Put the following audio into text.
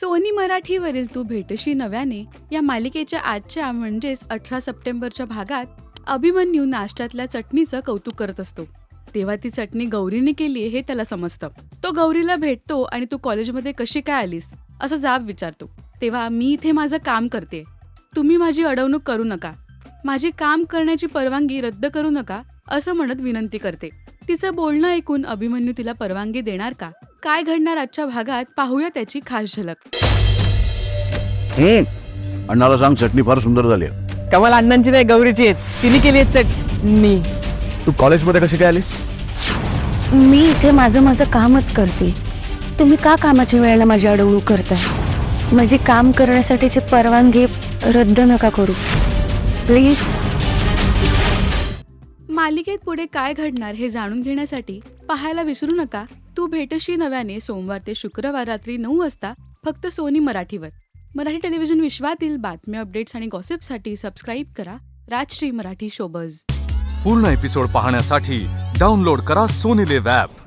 Sony मराठीवरील तू भेटशी नव्याने या मालिकेच्या आजच्या म्हणजेच अठरा सप्टेंबरच्या भागात अभिमन्यू नाश्त्यातल्या चटणीचं कौतुक करत असतो. तेव्हा ती चटणी गौरीने केली हे त्याला समजतं. तो गौरीला भेटतो आणि तू कॉलेजमध्ये कशी काय आलीस? असं जाब विचारतो. तेव्हा मी इथे माझं काम करते. तुम्ही माझी अडवणूक करू नका. माझी काम करण्याची परवानगी रद्द करू नका असं म्हणत विनंती करते. तिचं बोलणं ऐकून अभिमन्यू तिला परवानगी देणार का? काय घडणार आजच्या भागात पाहूया त्याची खास झलक. हम्म. अण्णाला सांग चटणी फार सुंदर झाली कमाल अण्णांची नाही गौरीची आहेत. तिने केली आहे चटणी. तू कॉलेजमध्ये कशी काय आलीस? मी इथे माझं माझं कामच करते. तुम्ही का कामाच्या वेळेला माझी अडवणूक करताय? माझी काम करण्यासाठीची परवानगी रद्द नका करू. प्लीज मालिकेत पुढे काय घडणार हे जाणून घेण्यासाठी पाहायला विसरू नका. तू भेटशी नव्याने सोमवार ते शुक्रवार रात्री नऊ वाजता फक्त सोनी मराठीवर. मराठी टेलिव्हिजन विश्वातील बातम्या अपडेट्स आणि गॉसिपसाठी सबस्क्राईब करा. राजश्री मराठी शोबज. पूर्ण एपिसोड पाहण्यासाठी डाउनलोड करा सोनी ॲप.